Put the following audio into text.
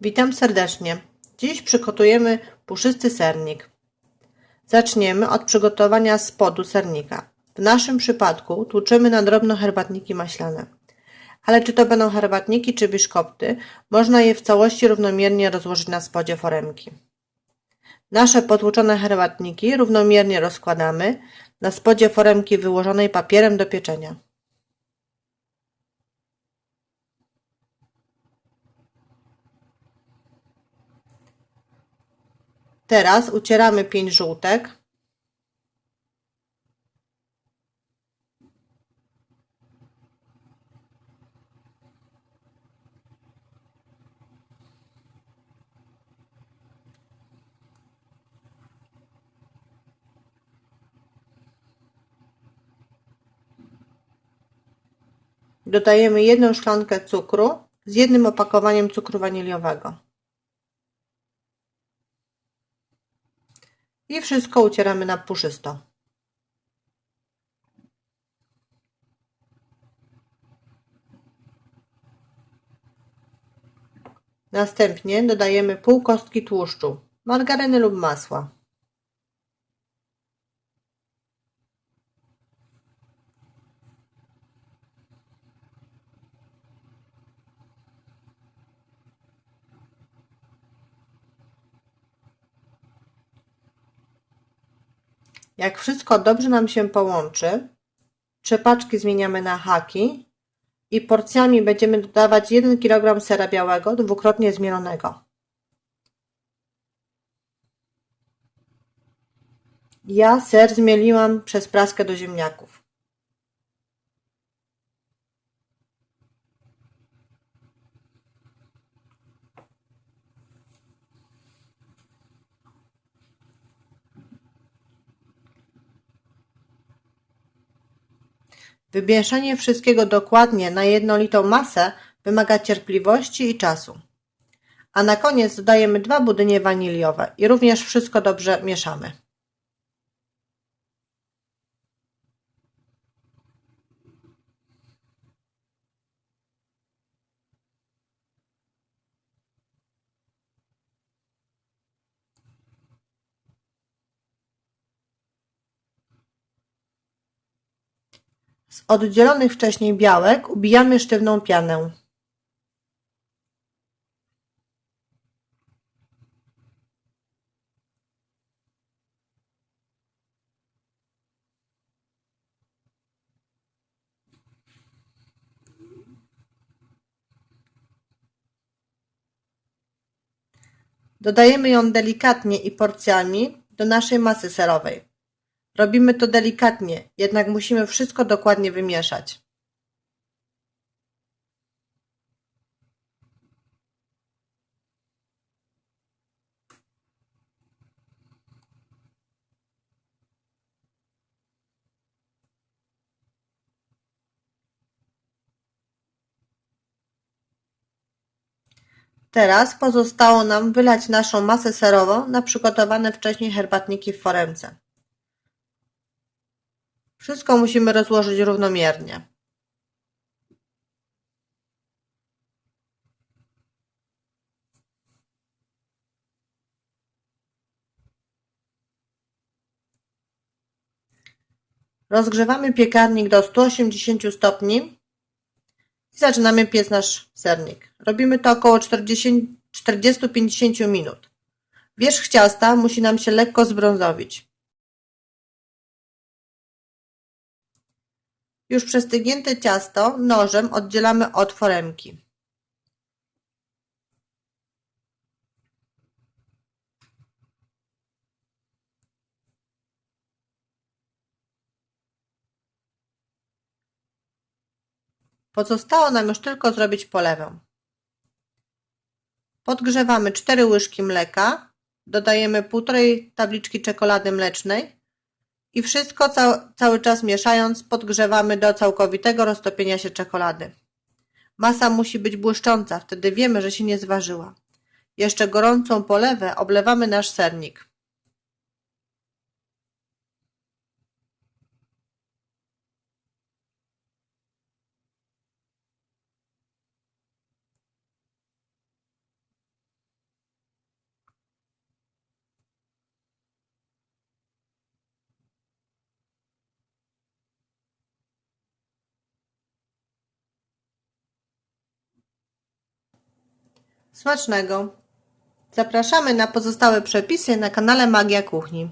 Witam serdecznie. Dziś przygotujemy puszysty sernik. Zaczniemy od przygotowania spodu sernika. W naszym przypadku tłuczymy na drobno herbatniki maślane. Ale czy to będą herbatniki czy biszkopty, można je w całości równomiernie rozłożyć na spodzie foremki. Nasze potłuczone herbatniki równomiernie rozkładamy na spodzie foremki wyłożonej papierem do pieczenia. Teraz ucieramy pięć żółtek. Dodajemy jedną szklankę cukru z jednym opakowaniem cukru waniliowego. I wszystko ucieramy na puszysto. Następnie dodajemy pół kostki tłuszczu, margaryny lub masła. Jak wszystko dobrze nam się połączy, trzepaczki zmieniamy na haki i porcjami będziemy dodawać 1 kg sera białego dwukrotnie zmielonego. Ja ser zmieliłam przez praskę do ziemniaków. Wymieszanie wszystkiego dokładnie na jednolitą masę wymaga cierpliwości i czasu. A na koniec dodajemy dwa budynie waniliowe i również wszystko dobrze mieszamy. Z oddzielonych wcześniej białek ubijamy sztywną pianę. Dodajemy ją delikatnie i porcjami do naszej masy serowej. Robimy to delikatnie, jednak musimy wszystko dokładnie wymieszać. Teraz pozostało nam wylać naszą masę serową na przygotowane wcześniej herbatniki w foremce. Wszystko musimy rozłożyć równomiernie. Rozgrzewamy piekarnik do 180 stopni i zaczynamy piec nasz sernik. Robimy to około 40-50 minut. Wierzch ciasta musi nam się lekko zbrązowić. Już przestygnięte ciasto nożem oddzielamy od foremki. Pozostało nam już tylko zrobić polewę. Podgrzewamy 4 łyżki mleka, dodajemy półtorej tabliczki czekolady mlecznej i wszystko ca cały czas mieszając podgrzewamy do całkowitego roztopienia się czekolady. Masa musi być błyszcząca, wtedy wiemy, że się nie zważyła. Jeszcze gorącą polewę oblewamy nasz sernik. Smacznego! Zapraszamy na pozostałe przepisy na kanale Magia Kuchni.